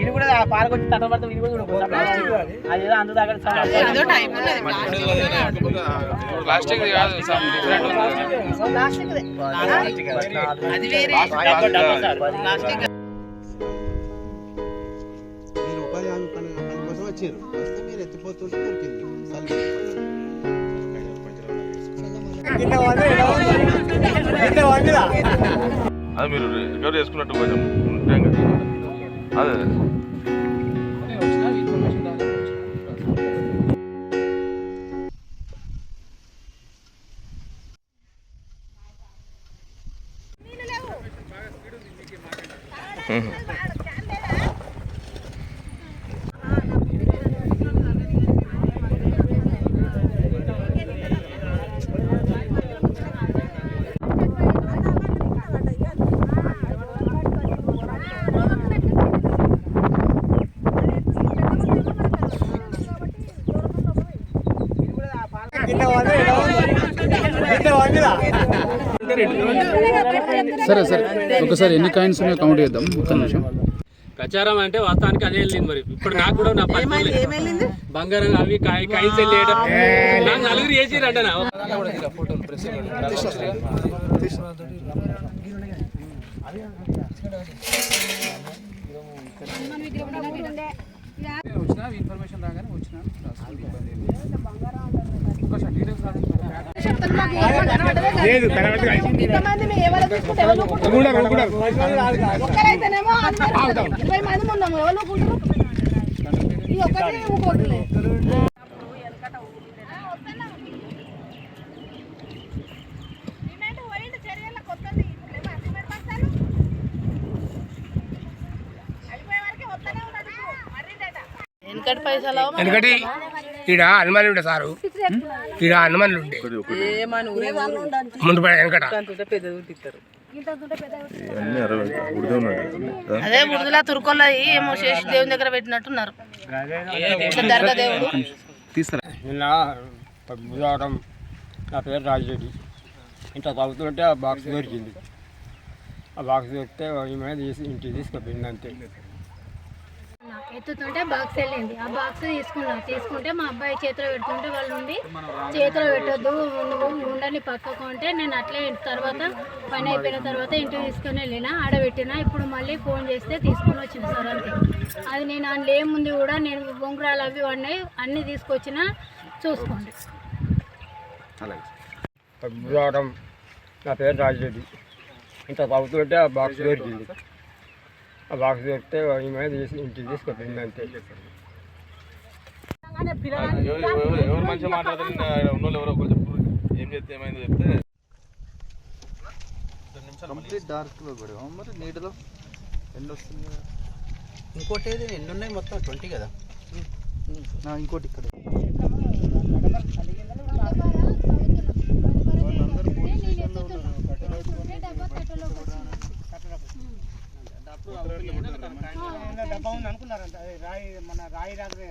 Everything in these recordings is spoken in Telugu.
ఇది కూడా ఆ పారకు వచ్చి తట పడితే ఇది కూడా దాకా ఏదో ప్లాస్టిక్ కాదు. అది వేరే. ప్లాస్టిక్ మీరు ఉపాధి హామీ పని పని కోసం వచ్చారు. వస్తే మీరు ఎత్తిపోతుంటే దొరికింది. అది మీరు రికవర్ చేసుకున్నట్టు కొంచెం ఉంటాం కదా. అదే. సరే సరే. ఒకసారి ఎన్ని కాయిన్స్ ఉన్నాయో కౌంట్ చేద్దాం. ఒక్క నిమిషం. ప్రచారం అంటే వాస్తవానికి అదే వెళ్ళింది మరి. ఇప్పుడు నాకు కూడా నా పని ఏమైంది? బంగారం అవి కాయ కాయిన్స్ వెళ్ళేయడం నాకు నలుగురు చేసి రంటనా ఇన్ఫర్మేషన్ రాగానే వచ్చిన ఎవరు తీసుకుంటే ఎవరు ఊరుకుంటారు? ఒక్కరైతేనేమో ఇరవై మంది ఉన్నాము. ఎవరు ఊరుకుంటారు? ఈ ఒక్కటే ఎందుకంటే ఈడ హనుమాన్ ఉండే సారు. ఈడ హనుమాన్లు ఉండే. ఏమని ముందు పడ వెనకట. అదే బురదలా తురుకోళ్ళ ఏమో చేసి దేవుని దగ్గర పెట్టినట్టున్నారు. దర్గా దేవుడు. బుధవారం నా పేరు రాజరెడ్డి. ఇంత చదువుతుంటే ఆ బాక్స్ దొరికింది. ఆ బాక్స్ దొరికితే ఈమె తీసి ఇంటికి తీసుకుపోయింది అంతే. ఎత్తుతుంటే బాక్స్ వెళ్ళింది. ఆ బాక్స్ తీసుకున్నా. తీసుకుంటే మా అబ్బాయి చేతిలో పెడుతుంటే వాళ్ళు ఉండి చేతిలో పెట్టొద్దు నువ్వు ఉండని పక్కకు అంటే నేను అట్లే తర్వాత పని అయిపోయిన తర్వాత ఇంటికి తీసుకొని వెళ్ళిన ఆడబెట్టిన ఇప్పుడు మళ్ళీ ఫోన్ చేస్తే తీసుకొని వచ్చిన సార్ అంతే. అది నేను అందులో ఏముంది కూడా నేను బొంగురాలు అవి ఉన్నాయి అన్నీ తీసుకొచ్చిన చూసుకోండి. నా పేరు రాజరెడ్డి. ఇంత చదువుతుంటే ఆ బాక్స్ దొరికింది ఆ బాక్స్ దొరికితే ఈమె తీసి ఇంటికి తీసుకుపోయింది అంతే. ఎవరు మంచిగా ఉన్న వాళ్ళు ఎవరో ఒకరు చెప్పు. ఏం చెప్తే ఏమైందో చెప్తే. కంప్లీట్ డార్క్లో కూడా. మరి నీటిలో ఎండ వస్తుంది కదా ఇంకోటి ఏది? ఎన్ని ఉన్నాయి? మొత్తం ట్వంటీ కదా. నా ఇంకోటి ఇక్కడ. డబ్బా ఉంది అనుకున్నారు రాయి మన రాయి రాగలే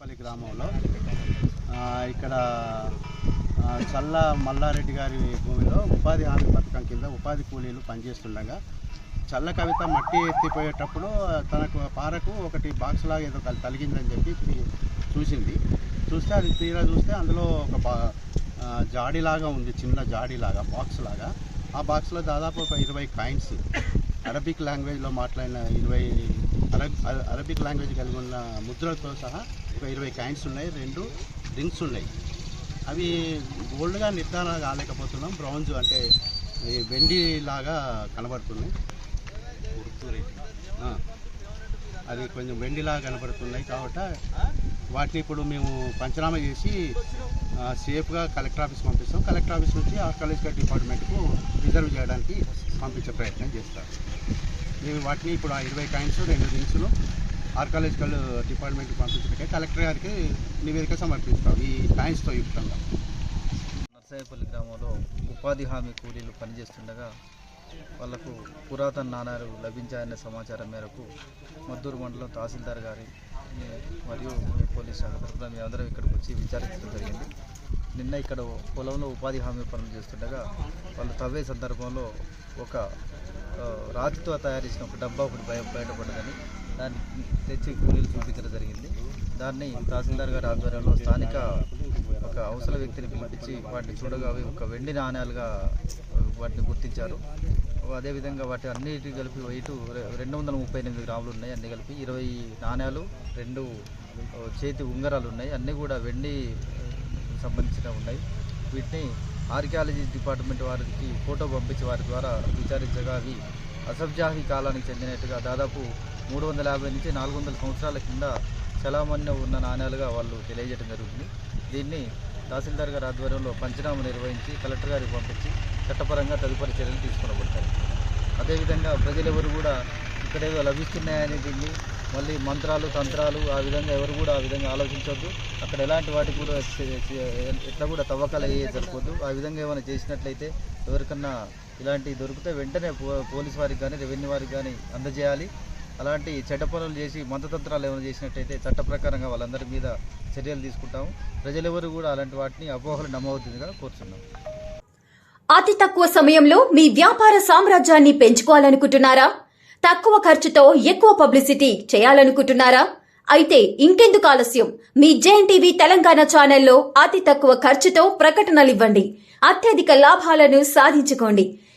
పల్లి గ్రామంలో ఆ, ఇక్కడ ఆ, చల్ల మల్లారెడ్డి చల్ల మల్లారెడ్డి గారి భూమిలో ఉపాధి హామీ పథకం కింద ఉపాధి కూలీలు పనిచేస్తుండగా చల్ల కవిత మట్టి ఎత్తిపోయేటప్పుడు తనకు పారకు ఒకటి బాక్స్ లాగా ఏదో తలిగిందని చెప్పి చూసింది. చూస్తే అది తీరా చూస్తే అందులో ఒక బా జాడీలాగా ఉంది చిన్న జాడీలాగా బాక్స్ లాగా. ఆ బాక్స్లో దాదాపు ఒక ఇరవై కాయిన్స్ అరబిక్ లాంగ్వేజ్లో మాట్లాడిన ఇరవై అరబ్ అరబిక్ లాంగ్వేజ్ కలిగి ఉన్న ముద్రలతో సహా ఒక ఇరవై కాయిన్స్ ఉన్నాయి రెండు రింగ్స్ ఉన్నాయి. అవి గోల్డ్గా నిర్ధారణ కాలేకపోతున్నాం. బ్రౌన్స్ అంటే వెండి లాగా కనబడుతున్నాయి. అది కొంచెం వెండిలాగా కనబడుతున్నాయి కాబట్టి వాటిని ఇప్పుడు మేము పంచనామా చేసి సేఫ్గా కలెక్టర్ ఆఫీస్ పంపిస్తాం. కలెక్టర్ ఆఫీస్ నుంచి ఆర్కాలజికల్ డిపార్ట్మెంట్కు రిజర్వ్ చేయడానికి పంపించే ప్రయత్నం చేస్తారు. మేము వాటిని ఇప్పుడు ఆ ఇరవై కాయిన్స్ రెండు రింగ్స్లు ఆర్కాలజికల్ డిపార్ట్మెంట్కి పంపించడానికి కలెక్టర్ గారికి నివేదిక సమర్పిస్తాం ఈ కాయిన్స్తో యుక్తంగా. నర్సాయపల్లి గ్రామంలో ఉపాధి హామీ కూలీలు పనిచేస్తుండగా వాళ్ళకు పురాతన నాణాలు లభించాయనే సమాచారం మేరకు మద్దూరు మండలం తహసీల్దార్ గారి మరియు పోలీస్ శాఖ తరఫున అందరం ఇక్కడికి వచ్చి విచారించడం జరిగింది. నిన్న ఇక్కడ పొలంలో ఉపాధి హామీ పనులు చేస్తుండగా వాళ్ళు తవ్వే సందర్భంలో ఒక రాతితో తయారు చేసిన ఒక డబ్బా ఒకటి బయ బయటపడ్డదని దాన్ని తెచ్చి కూలీలు చూపించడం జరిగింది. దాన్ని తహసీల్దార్ గారి ఆధ్వర్యంలో స్థానిక ఒక అవసర వ్యక్తిని పిలిపించి వాటిని చూడగా అవి ఒక వెండి నాణ్యాలుగా వాటిని గుర్తించారు. అదేవిధంగా వాటి అన్నిటి కలిపి వెయిట్ రెండు వందల ముప్పై ఎనిమిది గ్రాములు ఉన్నాయి అన్ని కలిపి. ఇరవై నాణ్యాలు రెండు చేతి ఉంగరాలు ఉన్నాయి. అన్నీ కూడా వెండి సంబంధించిన ఉన్నాయి. వీటిని ఆర్కియాలజీ డిపార్ట్మెంట్ వారికి ఫోటో పంపించి వారి ద్వారా విచారించగా అవి అసబ్జాహీ కాలానికి చెందినట్టుగా దాదాపు మూడు వందల యాభై నుంచి నాలుగు వందల సంవత్సరాల కింద చలామణ్య ఉన్న నాణ్యాలుగా వాళ్ళు తెలియజేయడం జరుగుతుంది. దీన్ని తహసీల్దార్ గారి ఆధ్వర్యంలో పంచనామా నిర్వహించి కలెక్టర్ గారికి పంపించి చట్టపరంగా తదుపరి చర్యలు తీసుకునబడతాయి. అదేవిధంగా ప్రజలెవరు కూడా ఇక్కడేదో లభిస్తున్నాయని దీన్ని మళ్ళీ మంత్రాలు తంత్రాలు ఆ విధంగా ఎవరు కూడా ఆ విధంగా ఆలోచించవద్దు అక్కడ ఎలాంటి వాటికి కూడా ఎట్లా కూడా తవ్వకాలు అయ్యే జరగవద్దు ఆ విధంగా ఏమైనా చేసినట్లయితే ఎవరికన్నా ఇలాంటివి దొరికితే వెంటనే పో- పోలీస్ వారికి కానీ రెవెన్యూ వారికి కానీ అందజేయాలి. అలాంటి చెడ్డ పనులు చేసి మంత్రతంత్రాలు ఏమైనా చేసినట్టయితే చట్ట ప్రకారంగా వాళ్ళందరి మీద చర్యలు తీసుకుంటాము. ప్రజలెవరు కూడా అలాంటి వాటిని అపోహలు నమ్మవద్దుగా కోరుతున్నాం అతి తక్కువ సమయంలో మీ వ్యాపార సామ్రాజ్యాన్ని పెంచుకోవాలనుకుంటున్నారా? తక్కువ ఖర్చుతో ఎక్కువ పబ్లిసిటీ చేయాలనుకుంటున్నారా? అయితే ఇంకెందుకు ఆలస్యం. మీ జేఎన్ టీవీ తెలంగాణ ఛానల్లో అతి తక్కువ ఖర్చుతో ప్రకటనలు ఇవ్వండి అత్యధిక లాభాలను సాధించుకోండి.